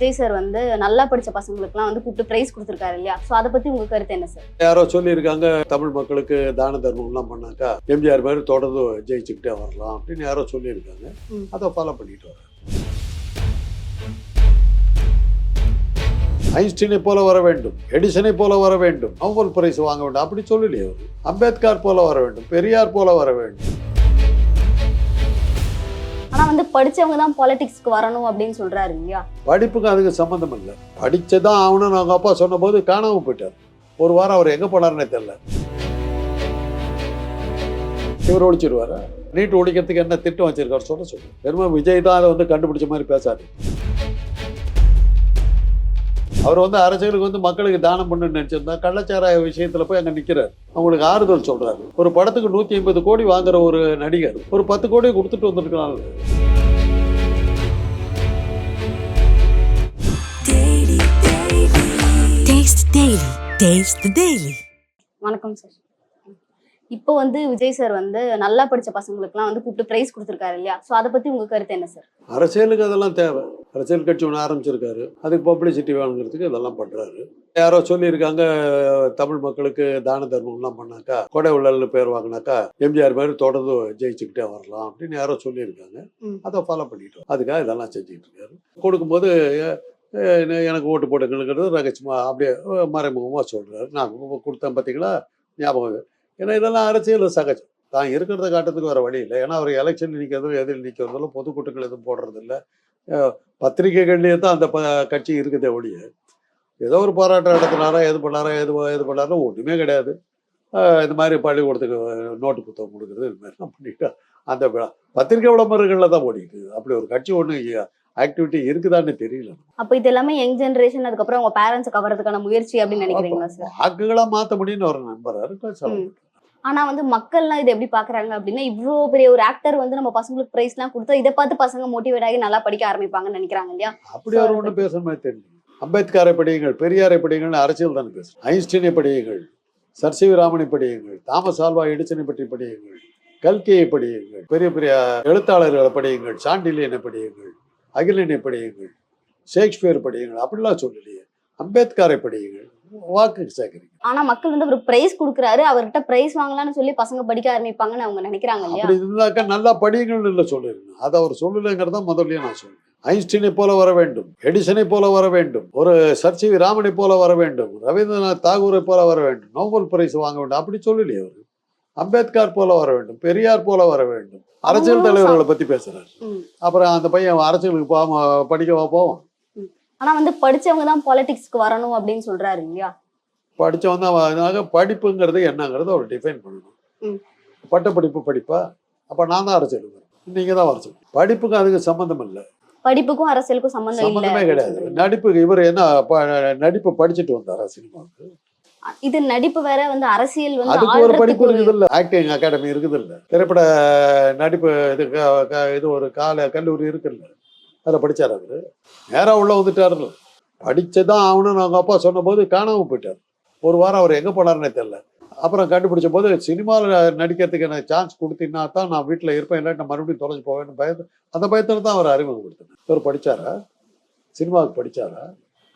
Vijay sir வந்து நல்லா படிச்ச பசங்களுக்குலாம் வந்து கூப்பிட்டு பிரைஸ் கொடுத்துருக்காரு இல்லையா? ஸோ அதை பத்தி உங்க கருத்து என்ன சார்? யாரோ சொல்லியிருக்காங்க தமிழ் மக்களுக்கு தான தர்மம்லாம் பண்ணாக்கா எம்ஜிஆர் மாதிரி தொடர்ந்து ஜெயிச்சுக்கிட்டே வரலாம் அப்படின்னு யாரோ சொல்லியிருக்காங்க. அதை ஃபாலோ பண்ணிட்டு வரேன் ஐன்ஸ்டீனை போல வர வேண்டும் எடிசனை போல வர வேண்டும் நோபல் பிரைஸ் வாங்க வேண்டும் அப்படி சொல்லலையே அவர். அம்பேத்கர் போல வர வேண்டும் பெரியார் போல வர வேண்டும். படிச்சவங்க தான் பாலிடிக்ஸ்க்கு வரணும் அப்படின்னு சொல்றாரு இல்லையா? படிப்புக்கு அதுக்கு சம்மந்தம் இல்லை. படிச்சதான் ஆகணும்னு அவங்க அப்பா சொன்னபோது காணாம போயிட்டார். ஒரு வாரம் அவர் எங்க போனாருன்னே தெரியல. இவர் ஒழிச்சிருவாரு? நீட் ஒழிக்கிறதுக்கு என்ன திட்டம் வச்சிருக்காரு? சொல்ல சொல்லு. பெருமை விஜய் தான் அதை வந்து கண்டுபிடிச்ச மாதிரி பேசாது அவர் வந்து அரசியலுக்கு வந்து மக்களுக்கு தானம் பண்ணு நினைச்சிருந்தா கள்ளச்சாராய விஷயத்துல போய் அங்க நிக்கிறார். அவங்களுக்கு ஆறுதல் சொல்றாரு. ஒரு படத்துக்கு நூத்தி ஐம்பது கோடி வாங்குற ஒரு நடிகர் ஒரு பத்து கோடி கொடுத்துட்டு வந்திருக்கலாம். வணக்கம் சார். இப்போ வந்து விஜய் சார் வந்து நல்லா படிச்ச பசங்களுக்குலாம் வந்து கூப்பிட்டு பிரைஸ் கொடுத்துருக்காரு இல்லையா? ஸோ அதை பத்தி உங்க கருத்து என்ன சார்? அரசியலுக்கு அதெல்லாம் தேவை. அரசியல் கட்சி ஒன்று ஆரம்பிச்சிருக்காரு. அதுக்கு பப்ளிசிட்டி வேணுங்கிறதுக்கு இதெல்லாம் பண்றாரு. யாரோ சொல்லியிருக்காங்க தமிழ் மக்களுக்கு தான தர்மம்லாம் பண்ணாக்கா கொடை உள்ளல்னு பேர் வாங்கினாக்கா எம்ஜிஆர் மாதிரி தொடர்ந்து ஜெயிச்சுக்கிட்டே வரலாம் அப்படின்னு யாரோ சொல்லியிருக்காங்க. அதை ஃபாலோ பண்ணிட்டு வரோம். அதுக்காக இதெல்லாம் செஞ்சுட்டு இருக்காரு கொடுக்கும்போது எனக்கு ஓட்டு போட்டுங்கிறது ரகசியமா அப்படியே அஹ், மறைமுகமா சொல்றாரு. நான் கொடுத்தேன் பார்த்தீங்களா? ஞாபகம் ஏன்னா இதெல்லாம் அரசியல் சகஜம். தான் இருக்கிறத காட்டுறதுக்கு வேற வழி இல்லை. ஏன்னா அவர் எலெக்ஷன் நிற்கிறதும் எதில் நிற்கிறதும் பொதுக்கூட்டங்கள் எதுவும் போடுறது இல்லை அஹ் பத்திரிகைகள்லேயே தான் அந்த ப கட்சி இருக்குதே ஒழிய ஏதோ ஒரு போராட்டம் நடத்தினாரா எது பண்ணாரா எது எது பண்ணாரோ ஒன்றுமே கிடையாது. இந்த மாதிரி பள்ளிக்கூடத்துக்கு நோட்டு புத்தகம் கொடுக்குறது இது மாதிரிலாம் பண்ணிட்டு அந்த பத்திரிகை விளம்பரங்களில் தான் ஓடிட்டு அப்படி ஒரு கட்சி ஒன்று ஆக்டிவிட்டி இருக்குதான்னு தெரியல. அப்போ இது எல்லாமே யங் ஜென்ரேஷன் அதுக்கப்புறம் உங்க பேரண்ட்ஸ் கவர்றதுக்கான முயற்சி அப்படின்னு நினைக்கிறீங்களா சார்? வாக்குகளா மாற்ற முடியும்னு ஒரு நம்பர் ம். ஆனா வந்து மக்கள்லாம் இதை எப்படி பாக்குறாங்க அப்படின்னா இவ்வளோ பெரிய ஒரு ஆக்டர் வந்து நம்ம பசங்களுக்கு பிரைஸ் எல்லாம் கொடுத்தா இதை பார்த்து பசங்க மோட்டிவேட் ஆகி நல்லா படிக்க ஆரம்பிப்பாங்கன்னு நினைக்கிறாங்க இல்லையா? அப்படி அவர் ஒன்றும் பேசுற மாதிரி தெரியல. அம்பேத்கரை படியுங்கள் பெரியாரை படியுங்கள்னு அரசியல் தானே பேசுறோம். ஐன்ஸ்டீனை படியுங்கள் சர் சி வி ராமனை படியுங்கள் தாமஸ் ஆல்வா எடிசனை பற்றி படியுங்கள் கல்கியை படியுங்கள் பெரிய பெரிய எழுத்தாளர்களை படியுங்கள் சாண்டிலியனை படியுங்கள் அகிலனை படியுங்கள் ஷேக்ஸ்பியர் படியுங்கள் அப்படிலாம் சொல்லலையே. அம்பேத்கரை படியுங்கள். வாக்கு சேர்க்குறீங்க ஆனா மக்கள் வந்து அவர் பிரைஸ் கொடுக்குறாரு அவர்கிட்ட பிரைஸ் வாங்கலாம்னு சொல்லி பசங்க படிக்க ஆரம்பிப்பாங்கன்னு அவங்க நினைக்கிறாங்க இல்லையா? அப்படி இருந்தாக்கா நல்லா படியுங்கள்னு இல்லை சொல்லிருக்கணும் அதை அவர் சொல்லலைங்கிறத முதல்லயே நான் சொல்றேன். ஐன்ஸ்டீனை போல வர வேண்டும் எடிசனை போல வர வேண்டும் ஒரு சர் சி ராமனை போல வர வேண்டும் ரவீந்திரநாத் தாகூரை போல வர வேண்டும் நோபல் பிரைஸ் வாங்க வேண்டும். அப்படி சொல்லலையே அவர். அம்பேத்கர் போல வர வேண்டும் பெரியார் போல வர வேண்டும். அரசியல் தலைவர்களை பத்தி பேசுறாரு. அப்புறம் அந்த பையன் அரசியலுக்கு போகாம படிக்கவா போவான். ஆனா வந்து படிச்சவங்க தான் பாலிடிக்ஸ்க்கு வரணும் அப்படின்னு சொல்றாரு இல்லையா? படிச்சவன் தான் அதனால படிப்புங்கிறது என்னங்கிறத அவர் டிஃபைன் பண்ணணும். ம். பட்டப்படிப்பு படிப்பா அப்ப நான் தான் அரசியலுக்கு வரேன். நீங்க தான் வர சொல்லணும். படிப்புக்கு அதுக்கு சம்மந்தம் இல்லை. படிப்புக்கும் அரசியலுக்கும் சம்மந்தமே அப்படின்னு கிடையாது. நடிப்பு இவர் என்ன நடிப்பு படிச்சுட்டு வந்தாரா சினிமாவுக்கு? இது நடிப்பு வேற வந்து அரசியல் வந்து அதுக்கு ஒரு படிப்பு இருக்குது இல்ல. ஆக்டிங் அகாடமி இருக்குது இல்ல. திரைப்பட நடிப்பு இது இது ஒரு கால கல்லூரி இருக்குல்ல அதில் படிச்சார் அவரு. நேரா உள்ள வந்துட்டாருல்ல படிச்சதான் ஆகணும்னு அவங்க அப்பா சொன்னபோது காணாம போயிட்டார். ஒரு வாரம் அவர் எங்க போனாருன்னே தெரியல. அப்புறம் கண்டுபிடிச்ச போது சினிமாவில் நடிக்கிறதுக்கு எனக்கு சான்ஸ் கொடுத்தீங்கன்னா தான் நான் வீட்டில் இருப்பேன் இல்லாட்டி நான் மறுபடியும் தொலைஞ்சு போவேன்னு பயந்து அந்த பயத்தில் தான் அவர் அறிமுகப்படுத்தினார் இவர் படிச்சாரா? சினிமாவுக்கு படிச்சாரா?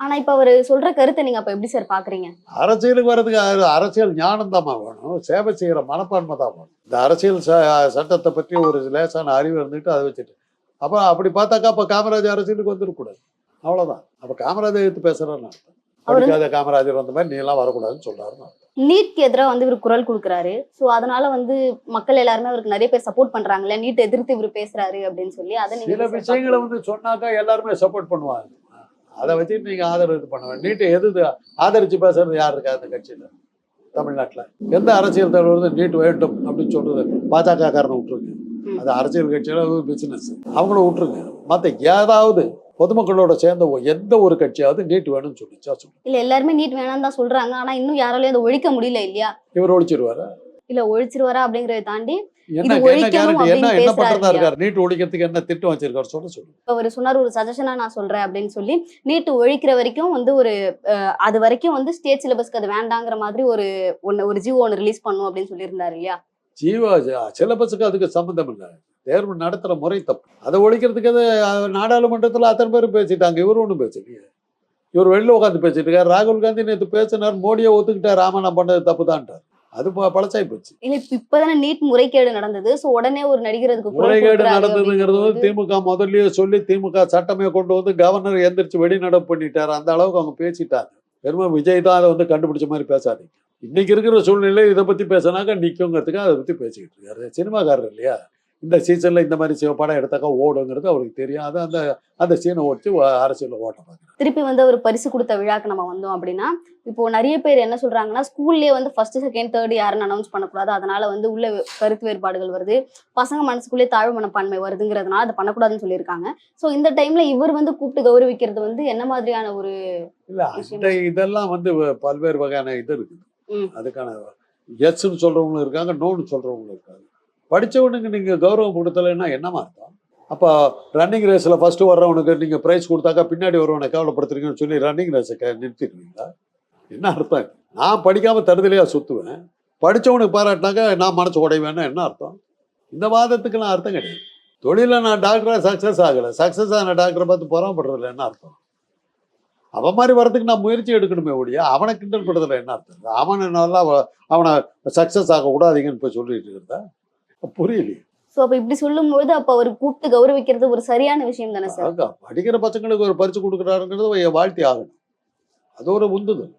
ஆனா இப்ப அவரு சொல்ற கருத்தை நீங்க அப்ப எப்படி சார் பாக்குறீங்க? அரசியலுக்கு வர்றதுக்கு அரசியல் ஞானம் தான் வேணும். சேவை செய்கிற மனப்பான்மை தான் வேணும். இந்த அரசியல் ச- சட்டத்தை பற்றி ஒரு லேசான அறிவு இருந்துட்டு அதை வச்சுட்டு அப்போ அப்படி பார்த்தாக்கா அப்போ காமராஜர் அரசியலுக்கு வந்துடக்கூடாது அவ்வளோதான் அப்போ காமராஜர் எடுத்து பேசுறாருன்னு அர்த்தம். படிக்காத காமராஜர் வந்த மாதிரி நீ எல்லாம் வரக்கூடாதுன்னு சொல்றாருன்னு. நீட்க்கு எதிராக வந்து இவர் குரல் கொடுக்குறாரு. சோ அதனால வந்து மக்கள் எல்லாருமே அவருக்கு நிறைய பேர் சப்போர்ட் பண்றாங்கல்ல. நீட் எதிர்த்து இவர் பேசுறாரு அப்படின்னு சொல்லி அதை சில விஷயங்களை? வந்து சொன்னாக்கா எல்லாருமே சப்போர்ட் பண்ணுவாங்க. அதை வச்சுட்டு நீங்க ஆதரவு இது பண்ணுவேன் நீட்டை எது ஆதரிச்சு பேசுறது யார் இருக்கா அந்த கட்சியில? தமிழ்நாட்டுல. எந்த அரசியல் தலைவர் நீட் வேண்டும் அப்படின்னு சொல்றது பாஜக காரனை விட்டுருங்க. ம். அது அரசியல் கட்சியில பிசினஸ் அவங்கள விட்டுருங்க. மத்த ஏதாவது பொதுமக்களோட சேர்ந்த எந்த ஒரு கட்சியாவது நீட் வேணும்னு சொல்லிச்சா சொல்லு. இல்ல எல்லாருமே நீட் வேணாம் தான் சொல்றாங்க. ஆனா இன்னும் யாராலையும் அதை ஒழிக்க முடியல இல்லையா? இவர் ஒழிச்சிருவாரு? இல்ல ஒழிச்சிருவாரா அப்படிங்கறத தாண்டி என்ன என்ன பண்றதா? இருக்காரு? நீட் ஒழிக்கிறதுக்கு திட்டம் வச்சிருக்காரு? சொல்ல சொல்லு. அவர் சொன்னார் ஒரு சஜஷனா நான் சொல்றேன் அப்படின்னு சொல்லி நீட் ஒழிக்கிற வரைக்கும் வந்து ஒரு அது வரைக்கும் வந்து ஸ்டேட் சிலபஸ்க்கு அது வேண்டாங்கிற மாதிரி ஒரு ஒன்னு ஒரு ஜியோ ஒன்னு ரிலீஸ் பண்ணும் அப்படின்னு சொல்லியிருந்தாரு இல்லையா? ஜீவா சிலபஸுக்கு அதுக்கு சம்மந்தம் இல்லை. தேர்வு நடத்துகிற முறை தப்பு. அதை ஒழிக்கிறதுக்கு அது நாடாளுமன்றத்தில் அத்தனை பேர் பேசிட்டாங்க. இவர் ஒன்றும் பேசலையே. இவர் வெளில உட்காந்து பேசிட்டு இருக்காரு. ராகுல் காந்தி நேற்று பேசினார். மோடியை ஒத்துக்கிட்டார். ஆமா நான் பண்ணது தப்பு தான்ட்டார். அது ப- பழசாய் போச்சு. இல்ல இப்ப இப்பதானே நீட் முறைகேடு நடந்தது. சோ உடனே ஒரு நடிகர் அதுக்கு குரல் முறைகேடு நடந்ததுங்கிறது வந்து திமுக முதல்லயே சொல்லி திமுக சட்டமே கொண்டு வந்து கவர்னர் எந்திரிச்சு வெளிநடப்பு பண்ணிட்டாரு. அந்த அளவுக்கு அவங்க பேசிட்டாங்க. பெருமை விஜய் தான் அதை வந்து கண்டுபிடிச்ச மாதிரி பேசாதீங்க. இன்னைக்கு இருக்கிற சூழ்நிலை இதை பத்தி பேசினாக்க நிற்குங்கிறதுக்கு அதை பத்தி பேசிக்கிட்டு இருக்காரு. சினிமாக்காரர் இல்லையா? இந்த சீசன்ல இந்த மாதிரி படம் எடுத்தாக்கா ஓடுங்கிறது அவருக்கு தெரியும். அது அந்த அந்த சீனை ஓடிச்சு அரசியலில் ஓட்ட பார்க்குறாரு. திருப்பி வந்து ஒரு பரிசு கொடுத்த விழாக்கு நம்ம வந்தோம் அப்படின்னா இப்போ நிறைய பேர் என்ன சொல்றாங்கன்னா ஸ்கூல்லயே வந்து ஃபர்ஸ்ட் செகண்ட் தேர்ட் யாருன்னு அனௌன்ஸ் பண்ணக்கூடாது. அதனால வந்து உள்ள கருத்து வேறுபாடுகள் வருது. பசங்க மனசுக்குள்ளே தாழ்வு மனப்பான்மை வருதுங்கிறதுனால அதை பண்ணக்கூடாதுன்னு சொல்லியிருக்காங்க. ஸோ இந்த டைம்ல இவர் வந்து கூப்பிட்டு கௌரவிக்கிறது வந்து என்ன மாதிரியான ஒரு இல்ல இதெல்லாம் வந்து பல்வேறு வகையான இது இருக்குது. அதுக்கான எஸ்ன்னு சொல்றவங்களும் இருக்காங்க நோன்னு சொல்றவங்களும் இருக்காங்க. படிச்சவனுக்கு நீங்க கௌரவம் கொடுத்தலைன்னா என்னமா அர்த்தம்? அப்போ ரன்னிங் ரேஸில் ஃபஸ்ட்டு வர்றவனுக்கு நீங்க ப்ரைஸ் கொடுத்தாக்கா பின்னாடி வரவனை கவலைப்படுத்துறீங்கன்னு சொல்லி ரன்னிங் ரேஸை நிறுத்திடுவீங்களா? என்ன அர்த்தம்? நான் படிக்காம தருதலையாக சுத்துவேன் படிச்சவனுக்கு பாராட்டினாக்கா நான் மனசு உடைவேன்னா என்ன அர்த்தம்? இந்த வாதத்துக்கெல்லாம் அர்த்தம் கிடையாது. தொழில நான் டாக்டராக சக்ஸஸ் ஆகலை. சக்ஸஸ் ஆன டாக்டரை பார்த்து பொறாமப்படுறதுல என்ன அர்த்தம்? அவன் மாதிரி வரதுக்கு நான் முயற்சி எடுக்கணுமே ஒழிய அவனை கிண்டல் பண்றதுல என்ன அர்த்தம்? அவனை நல்லா அவ- அவனை சக்ஸஸ் ஆக விடாதீங்கன்னு போய் சொல்லிட்டு இருந்தா புரியலையே. ஸோ அப்ப இப்படி சொல்லும்போது அப்ப அவர் கூப்பிட்டு கௌரவிக்கிறது ஒரு சரியான விஷயம் தானே சார்? படிக்கிற பசங்களுக்கு ஒரு பரிசு கொடுக்குறாருங்கிறது அவன் வாழ்த்தி ஆகணும். அது ஒரு உந்துதல்.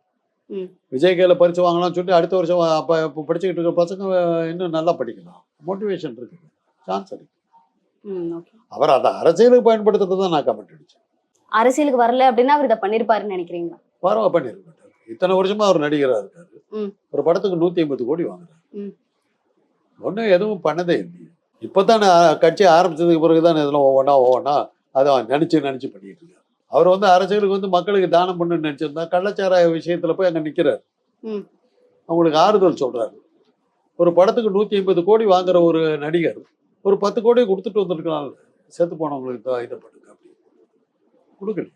விஜய் கையில பரிசு வாங்கலாம்னு சொல்லிட்டு அடுத்த வருஷம் அப்ப இப்போ படிச்சுக்கிட்டு இருக்கிற பசங்க இன்னும் நல்லா படிக்கலாம். மோட்டிவேஷன் இருக்குது. சான்ஸ் இருக்கு. அவர் அதை அரசியலுக்கு பயன்படுத்துறது தான் நான் கமெண்ட் அடிச்சேன் அரசியலுக்கு வரல அப்படின்னா அவர் இதை பண்ணிருப்பாருன்னு நினைக்கிறீங்களா? பரவ பண்ணிருக்க மாட்டார் இத்தனை வருஷமா அவர் நடிகரா இருக்காரு. ஒரு படத்துக்கு நூத்தி ஐம்பது கோடி வாங்குறாரு. ஒன்றும் எதுவும் பண்ணதே இல்லை இப்போதான் கட்சி ஆரம்பிச்சதுக்கு பிறகுதான் இதெல்லாம் ஒவ்வொன்றா ஒவ்வொன்றா அதை நினைச்சு நினைச்சு பண்ணிட்டு இருக்காரு. அவர் வந்து அரசியலுக்கு வந்து மக்களுக்கு தானம் பண்ணுன்னு நினைச்சிருந்தா கள்ளச்சாராய விஷயத்துல போய் அங்க நிக்கிறாரு. ம். அவங்களுக்கு ஆறுதல் சொல்றாரு. ஒரு படத்துக்கு நூத்தி ஐம்பது கோடி வாங்குற ஒரு நடிகர் ஒரு பத்து கோடி கொடுத்துட்டு வந்திருக்கலாம். செத்து போனவங்களுக்கு தான் இதை அப்படி கொடுக்கல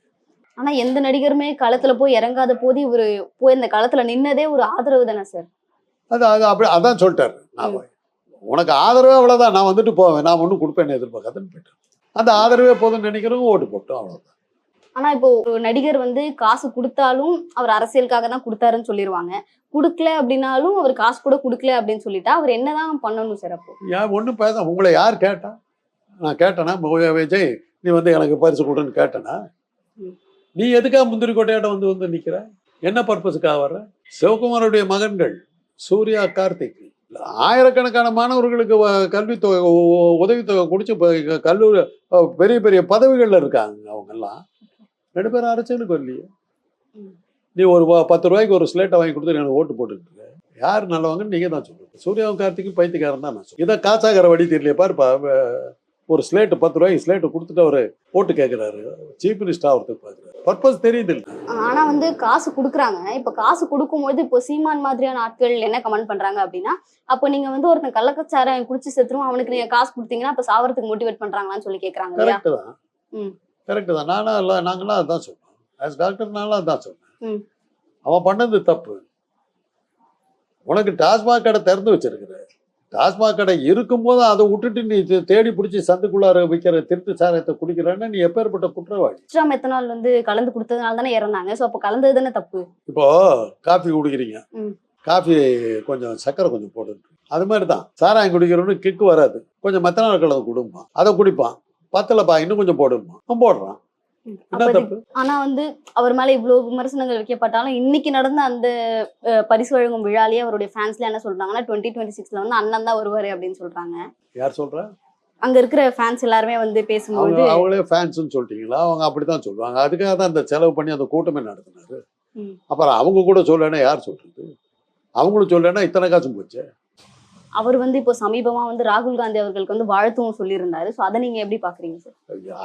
ஆனா எந்த நடிகருமே களத்துல போய் இறங்காத போது இவரு போய் இந்த களத்துல நின்னதே ஒரு ஆதரவு தானே சார் அது அது அப்படி அதான் சொல்லிட்டாரு. நான் உனக்கு ஆதரவே அவ்வளோதான் நான் வந்துட்டு போவேன். நான் ஒன்றும் கொடுப்பேன்னு எதிர்பார்க்காதுன்னு போயிட்டேன் அந்த ஆதரவே போதும்னு நினைக்கிறவங்க ஓட்டு போட்டோம் அவ்வளோதான் ஆனா இப்போ ஒரு நடிகர் வந்து காசு கொடுத்தாலும் அவர் அரசியலுக்காக தான் கொடுத்தாருன்னு சொல்லிடுவாங்க கொடுக்கல அப்படின்னாலும் அவர் காசு கூட கொடுக்கல அப்படின்னு சொல்லிட்டா அவர் என்னதான் பண்ணணும் சார் அப்போ? ஏன் ஒன்றும் பேச உங்களை யார் கேட்டா? நான் கேட்டேனா விஜய் நீ வந்து எனக்கு பரிசு கொடுன்னு கேட்டேனா. நீ எதுக்காக முந்திரி கோட்டையாட்ட வந்து வந்து நிற்கிற என்ன பர்பஸுக்காக வர்ற? சிவகுமாருடைய மகன்கள் சூர்யா கார்த்திக். ஆயிரக்கணக்கான மாணவர்களுக்கு கல்வித்தொகை உதவித்தொகை குடிச்சு கல்லூரி பெரிய பெரிய பதவிகளில் இருக்காங்க அவங்கெல்லாம். ரெண்டு பேரும் அரசியலுக்கு வரலையே. நீ ஒரு பத்து ரூபாய்க்கு ஒரு ஸ்லேட்டை வாங்கி கொடுத்து எனக்கு ஓட்டு போட்டுட்டு யார் நல்லவங்கன்னு நீங்க தான் சொல்லுங்க சூர்யாவும் கார்த்திக்கும் பைத்தியக்காரன் தான் நான் சொல்லுவேன் இதான் காசாகிற வழி தெரியல பாருப்பா ஒரு ஸ்லேட்டு பத்து ரூபாய்க்கு ஸ்லேட்டு கொடுத்துட்டு அவரு ஓட்டு கேட்கிறாரு சீஃப் மினிஸ்டர் ஆகிறதுக்கு பார்க்குறாரு. பர்பஸ் தெரியுது ஆனா வந்து காசு கொடுக்குறாங்க. இப்ப காசு கொடுக்கும்போது இப்போ சீமான் மாதிரியான ஆட்கள் என்ன கமெண்ட் பண்றாங்க அப்படின்னா அப்போ நீங்க வந்து ஒருத்தன் கள்ளக்கச்சாரம் குடிச்சு செத்துரும் அவனுக்கு நீங்க காசு கொடுத்தீங்கன்னா அப்ப சாவறதுக்கு மோட்டிவேட் பண்றாங்களான்னு சொல்லி கேக்குறாங்க இல்லையா? கரெக்டு தான். கரெக்டு தான். நானும் இல்லை நாங்களாம் அதான் சொன்னோம் ஆஸ் டாக்டர் நானும் அதான் சொன்னேன். அவன் பண்ணது தப்பு. உனக்கு டாஸ்மாக் கடை திறந்து வச்சிருக்கிற டாஸ்மாக் கடை இருக்கும்போது அதை விட்டுட்டு நீ தேடி பிடிச்சி சந்துக்குள்ளார விற்கிற திருட்டு சாரத்தை குடிக்கிறேன்னா நீ எப்பேற்பட்ட குற்றவாளி? எக்ஸ்ட்ரா மெத்தனால் வந்து கலந்து கொடுத்ததுனால தானே இறந்தாங்க. சோ அப்போ கலந்தது தானே தப்பு? இப்போ காஃபி குடிக்கிறீங்க. காஃபி கொஞ்சம் சர்க்கரை கொஞ்சம் போடுங்க. அது மாதிரி தான் சாராயம் குடிக்கிறவனு கிக்கு வராது. கொஞ்சம் மெத்தனால் கலந்து குடும்பான். அதை குடிப்பான். பத்தலப்பா இன்னும் கொஞ்சம் போடுமா போடுறான். ஆனா வந்து அவர் மேல இவ்வளவு விமர்சனங்கள் வைக்கப்பட்டாலும் இன்னைக்கு நடந்த அந்த பரிசு வழங்கும் விழாலேயே அவருடைய ஃபேன்ஸ்ல என்ன சொல்றாங்கன்னா டுவெண்ட்டி டுவெண்ட்டி சிக்ஸ்ல வந்து அண்ணன் தான் வருவாரு அப்படின்னு சொல்றாங்க. யார் சொல்றா? அங்க இருக்கிற ஃபேன்ஸ் எல்லாருமே வந்து பேசும்போது அவங்களே ஃபேன்ஸ்னு சொல்லிட்டீங்களா அவங்க அப்படித்தான் சொல்லுவாங்க. அதுக்காக தான் அந்த செலவு பண்ணி அந்த கூட்டமே நடத்தினாரு. அப்புறம் அவங்க கூட சொல்லலைன்னா யார் சொல்றது? அவங்களும் சொல்லலைன்னா இத்தனை காசும் போச்சு? அவர் வந்து இப்போ சமீபமா வந்து ராகுல் காந்தி அவர்களுக்கு வந்து வாழ்த்தும் சொல்லியிருந்தாரு. சோ அதை நீங்க எப்படி பாக்குறீங்க சார்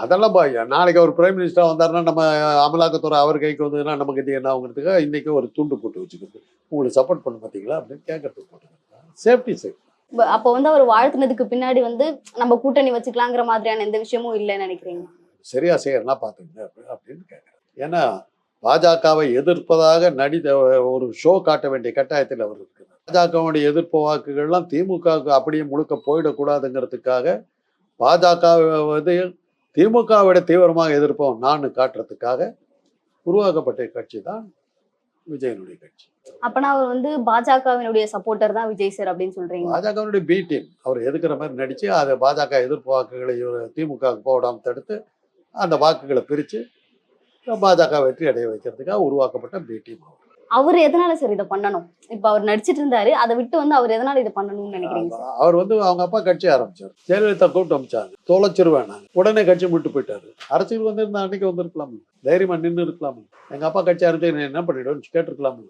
அதெல்லாம் பா நாளைக்கு அவர் பிரைம் மினிஸ்டர் வந்தாருன்னா நம்ம அமலாக்கத்துறை அவர் கைக்கு வந்ததுன்னா நமக்கு இது என்ன ஆகுங்கிறதுக்கு இன்னைக்கு ஒரு துண்டு போட்டு வச்சுக்கிறது. உங்களுக்கு சப்போர்ட் பண்ண மாட்டீங்களா அப்படின்னு கேட்கறதுக்கு போட்டுக்கிறேன் சேஃப்டி சேஃப் ப- அப்போ வந்து அவர் வாழ்த்துனதுக்கு பின்னாடி வந்து நம்ம கூட்டணி வச்சுக்கலாங்கிற மாதிரியான எந்த விஷயமும் இல்லைன்னு நினைக்கிறீங்க? சரியா செய்யறனா பார்த்துங்க அப்படி- அப்படின்னு கேட்குறேன் ஏன்னா பாஜகவை எதிர்ப்பதாக நடித்த ஒரு ஷோ காட்ட வேண்டிய கட்டாயத்தில் அவர் பாஜகவுடைய எதிர்ப்பு வாக்குகள்லாம் திமுகவுக்கு அப்படியே முழுக்க போயிடக்கூடாதுங்கிறதுக்காக பாஜக வந்து திமுகவிட தீவிரமாக எதிர்ப்போம் நான் காட்டுறதுக்காக உருவாக்கப்பட்ட கட்சி தான் விஜயனுடைய கட்சி. அப்பனா அவர் வந்து பாஜகவினுடைய சப்போர்ட்டர் தான் விஜய் சார் அப்படின்னு சொல்றீங்க. பாஜகவினுடைய பி டீம் அவர் எதுக்குற மாதிரி நடிச்சு அதை பாஜக எதிர்ப்பு வாக்குகளை திமுகவுக்கு போடாமல் தடுத்து அந்த வாக்குகளை பிரித்து பாஜக வெற்றி அடைய வைக்கிறதுக்காக உருவாக்கப்பட்ட பி டீம் அவர். அவர் எதனால சார் இதை பண்ணணும்? இப்ப அவர் நடிச்சிட்டு இருந்தாரு அதை விட்டு வந்து அவர் எதனால இதை பண்ணணும்னு நினைக்கிறீங்க சார்? அவர் வந்து அவங்க அப்பா கட்சி ஆரம்பிச்சார். ஜெயலலிதா கூப்பிட்டு அமைச்சாங்க தொலைச்சிருவேன் உடனே கட்சி விட்டு போயிட்டாரு. அரசியல் வந்திருந்தா அன்னைக்கு வந்திருக்கலாம் தைரியமா நின்று இருக்கலாம் எங்க அப்பா கட்சி ஆரம்பிச்சு என்ன பண்ணிடுவேன்னு கேட்டிருக்கலாம்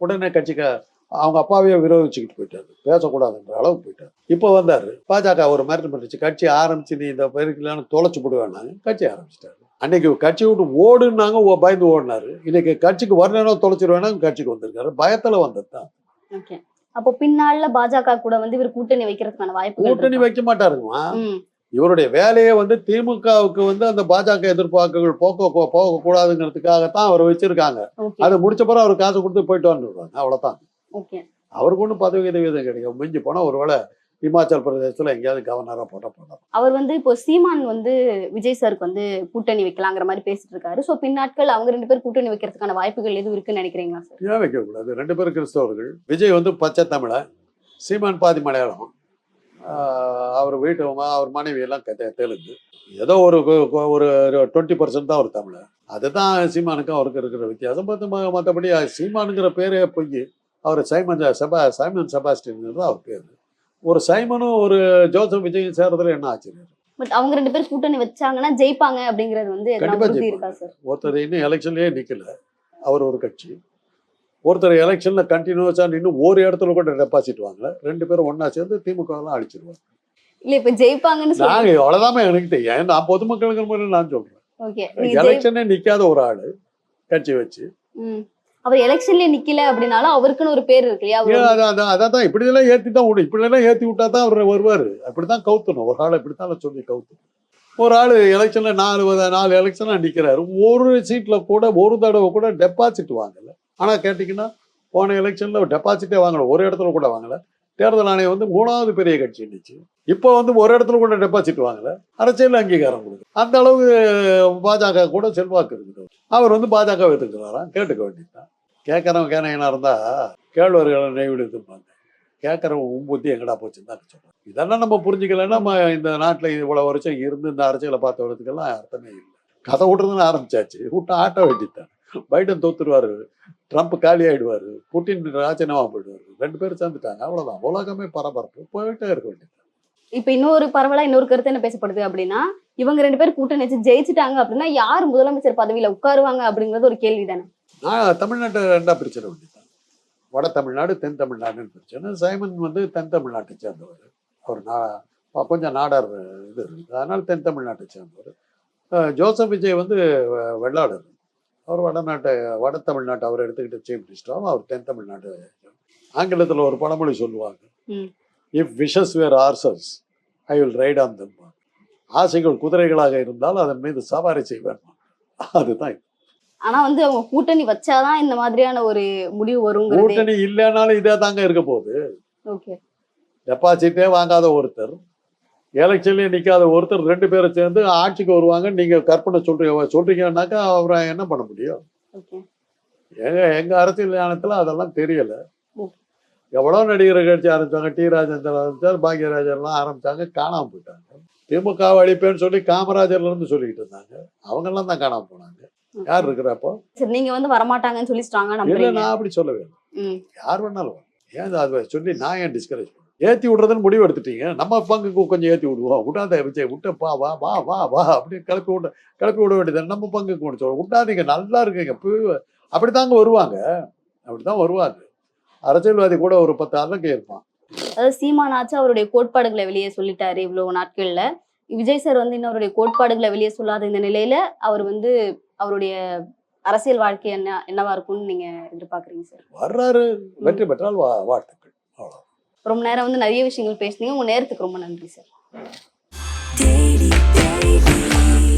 உடனே கட்சிக்கு அவங்க அப்பாவையே விரோதிச்சுக்கிட்டு போயிட்டாரு. பேசக்கூடாதுன்ற அளவுக்கு போயிட்டாரு. இப்போ வந்தாரு. பாஜக ஒரு மிரட்டு பண்ணிச்சு கட்சி ஆரம்பிச்சு நீ இந்த பெருக்கலான்னு தொலைச்சு போடுவேன்னாங்க கட்சி ஆரம்பிச்சிட்டாரு. அன்னைக்கு கட்சி விட்டு ஓடுனாங்க பயந்து ஓடினாரு. இன்னைக்கு கட்சிக்கு வரலன்னா தொலைச்சிருவேனா? கட்சிக்கு வந்திருக்காரு. பயத்துல வந்தது தான். ஓகே. அப்போ பின்னால பாஜக கூட வந்து இவர் கூட்டணி வைக்கிறதுக்கான வாய்ப்புகள் கூட்டணி? வைக்க மாட்டாருங்கம்மா. ம், இவருடைய வேலையே வந்து திமுகவுக்கு வந்து அந்த பாஜக எதிர்ப்பாக்குகள் போக்க போக கூடாதுங்கிறதுக்காகத்தான் அவர் வச்சிருக்காங்க. அது முடிச்ச பிறகு அவர் காசு கொடுத்து போயிட்டு வந்துடுவாங்க அவ்வளவுதான். அவருக்கு ஒன்றும் பதவி விதவிதம் கிடைக்கும் மிஞ்சி போனா ஒருவேளை இமாச்சல் பிரதேசத்துல எங்கேயாவது கவர்னரா போட்டா போனார் அவர் வந்து இப்போ சீமான் வந்து விஜய் சாருக்கு வந்து கூட்டணி வைக்கலாங்கிற மாதிரி பேசிட்டு இருக்காரு. சோ பின்னாட்கள் அவங்க ரெண்டு பேர் கூட்டணி வைக்கிறதுக்கான வாய்ப்புகள் எதுவும் இருக்குன்னு நினைக்கிறீங்களா சார்? ஏன் வைக்கக்கூடாது? ரெண்டு பேரும் கிறிஸ்தவர்கள். விஜய் வந்து பச்சை தமிழன் சீமான் பாதி மலையாளம் அவர் வீட்டு அவர் மனைவி எல்லாம் தெலுங்கு. ஏதோ ஒரு ஒரு டுவெண்ட்டி பர்சன்ட் தான் ஒரு தமிழர் அதுதான் சீமானுக்கும் அவருக்கு இருக்கிற வித்தியாசம். மற்ற மற்றபடி சீமானுங்கிற பேரே பொய். அவர் சைமன் செபா சைமன் செபாஸ்டின் அவர் பேர். ஒரு சைமனும் ஒரு ஜோசப் விஜயும் சேர்றதுல என்ன ஆச்சரியம்? பட் அவங்க ரெண்டு பேர் கூட்டணி வச்சாங்கன்னா ஜெயிப்பாங்க அப்படிங்கிறது வந்து கண்டிப்பா ஒருத்தர் இன்னும் எலெக்ஷன்லயே நிக்கல. அவர் ஒரு கட்சி. ஒருத்தர் எலெக்ஷன்ல கண்டினியூஸா நின்று ஒரு இடத்துல கூட டெபாசிட் வாங்கல. ரெண்டு பேரும் ஒண்ணா சேர்ந்து திமுக எல்லாம் அழிச்சிருவாங்க இல்ல இப்ப ஜெயிப்பாங்கன்னு நாங்க அவ்வளவுதான் எனக்கு தெரியும் நான் பொதுமக்களுக்கு முன்னாடி நான் சொல்றேன். எலெக்ஷனே நிக்காத ஒரு ஆளு கட்சி வச்சு. அவர் எலெக்ஷன்ல நிக்கல அப்படின்னாலும் அவருக்குன்னு ஒரு பேர் இருக்கு இல்லையா? அதான் அதான் இப்படி எல்லாம் ஏத்தி தான் விடும் இப்படி எல்லாம் ஏத்தி விட்டா தான் அவர் வருவாரு. அப்படித்தான் கவுத்தணும். ஒரு ஆளை இப்படித்தான் சொல்லி கவுத்தணும். ஒரு ஆளு எலெக்ஷன்ல நாலு நாலு எலெக்ஷனா நிக்கிறாரு. ஒரு சீட்ல கூட ஒரு தடவை கூட டெபாசிட் வாங்கல. ஆனா கேட்டீங்கன்னா போன எலெக்ஷன்ல டெபாசிட்டே வாங்கல. ஒரு இடத்துல கூட வாங்கல. தேர்தல் ஆணையம் வந்து மூணாவது பெரிய கட்சி இருந்துச்சு. இப்போ வந்து ஒரு இடத்துல கூட டெபாசிட் வாங்கல. அரசியல் அங்கீகாரம் கொடுக்கு அந்த அளவுக்கு பாஜக கூட செல்வாக்கு இருக்குது. அவர் வந்து பாஜக எதிர்க்கிறாராம் கேட்டுக்க வேண்டியதுதான். கேட்கறவன் கேனையனா இருந்தா கேழ்வர்களை நெய்விடுத்துப்பாங்க கேட்கறவன் உம்புத்தி எங்கடா போச்சுன்னு தான் சொல்றேன் இதெல்லாம் நம்ம புரிஞ்சுக்கலன்னா நம்ம இந்த நாட்டில் இவ்வளவு வருஷம் இருந்து இந்த அரசியலை பார்த்தவர்களுக்கெல்லாம் அர்த்தமே இல்லை. கதை விட்றதுன்னு ஆரம்பிச்சாச்சு. விட்டு ஆட்ட வேண்டியதுதான். பைடன் தோத்துருவார் ட்ரம்ப் காலி ஆகிடுவார் புட்டின் ராஜினாமா போயிடுவார். ரெண்டு பேரும் சேர்ந்துட்டாங்க. அவ்வளவுதான். உலகமே பரபரப்பு. போயிட்டே இருக்க வேண்டியது இப்ப இன்னொரு பரவலா இன்னொரு கருத்து என்ன பேசப்படுது அப்படின்னா இவங்க ரெண்டு பேரும் கூட்டணி வச்சு ஜெயிச்சிட்டாங்க அப்படின்னா யார் முதலமைச்சர் பதவியில உட்காருவாங்க அப்படிங்கிறது ஒரு கேள்வி தானே நான் தமிழ்நாட்டை ரெண்டா பிரிச்சிட வேண்டியதுதான். வட தமிழ்நாடு தென் தமிழ்நாடுன்னு பிரிச்சேன் சைமன் வந்து தென் தமிழ்நாட்டை சேர்ந்தவர். அவர் நா கொஞ்சம் நாடார் இது இருக்குது அதனால தென் தமிழ்நாட்டை சேர்ந்தவர். ஜோசப் விஜய் வந்து வெ- வெள்ளாளர். அவர் வடநாட்டை வட தமிழ்நாட்டை அவர் எடுத்துக்கிட்ட சீஃப் மினிஸ்டரும் அவர் தென் தமிழ்நாடு ஆங்கிலத்தில் ஒரு பழமொழி சொல்லுவாங்க. If wishes were horses I will ride on them ஆசைகள் குதிரைகளாக இருந்தால் அதன் மீது சவாரி செய்வேன். அதுதான். ஆனா வந்து அவங்க கூட்டணி வச்சாதான் இந்த மாதிரியான ஒரு முடிவு வருங்கிறது. கூட்டணி இல்லைனாலும் இதே தாங்க இருக்க போகுது. ஓகே. டெபாசிட்டே வாங்காத ஒருத்தர் எலெக்ஷன்லயே நிக்காத ஒருத்தர் ரெண்டு பேரும் சேர்ந்து ஆட்சிக்கு வருவாங்க. நீங்க கற்பனை சொல்றீங்க சொல்றீங்கன்னாக்கா அவரை என்ன பண்ண முடியும்? எங்க எங்க அரசியல் ஞானத்துல அதெல்லாம் தெரியல. ம். எவ்வளவு நடிகர் கட்சி ஆரம்பிச்சாங்க டி ராஜேந்திரன் ஆரம்பிச்சார் பாக்யராஜர் எல்லாம் ஆரம்பிச்சாங்க காணாம போயிட்டாங்க. திமுக அழிப்பேன்னு சொல்லி காமராஜர்ல இருந்து சொல்லிக்கிட்டு இருந்தாங்க. அவங்க எல்லாம் தான் காணாம போனாங்க. யார் இருக்கிறப்போ சரி நீங்க வந்து வரமாட்டாங்கன்னு சொல்லி ஸ்ட்ராங்கா இல்ல நான் அப்படி சொல்லவே. யார் வேணாலும். ஏன் அது சொல்லி நான் ஏன் டிஸ்கரேஜ் பண்ணேன்? ஏத்தி விடுறதுன்னு முடிவு எடுத்துட்டீங்க. நம்ம பங்குக்கு கொஞ்சம் ஏத்தி விடுவோம். விட்டாத விஜய் விட்ட பா வா வா வா வா அப்படி கிளப்பி விட கிளப்பி விட வேண்டியது நம்ம பங்குக்கு ஒன்று சொல்லுவோம் விட்டாதீங்க நல்லா இருக்குங்க. இப்போ அப்படித்தாங்க வருவாங்க. அப்படித்தான் வருவாங்க. அரசியல்வாதி கூட ஒரு பத்து அலங்க இருப்பான் அதாவது சீமானாச்சு அவருடைய கோட்பாடுகளை வெளியே சொல்லிட்டாரு இவ்வளவு நாட்கள்ல. விஜய் சார் வந்து இன்னும் அவருடைய கோட்பாடுகளை வெளியே சொல்லாத இந்த நிலையில அவர் வந்து அவருடைய அரசியல் வாழ்க்கை என்ன என்னவா இருக்கும்னு நீங்க எதிர்பார்க்கறீங்க சார்? வர்றாரு. வெற்றி பெற்றால் வாழ்த்துக்கள். ரொம்ப நேரம் வந்து நிறைய விஷயங்கள் பேசுனீங்க. உங்க நேரத்துக்கு ரொம்ப நன்றி sir.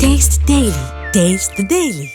Taste the Daily. Taste the Daily.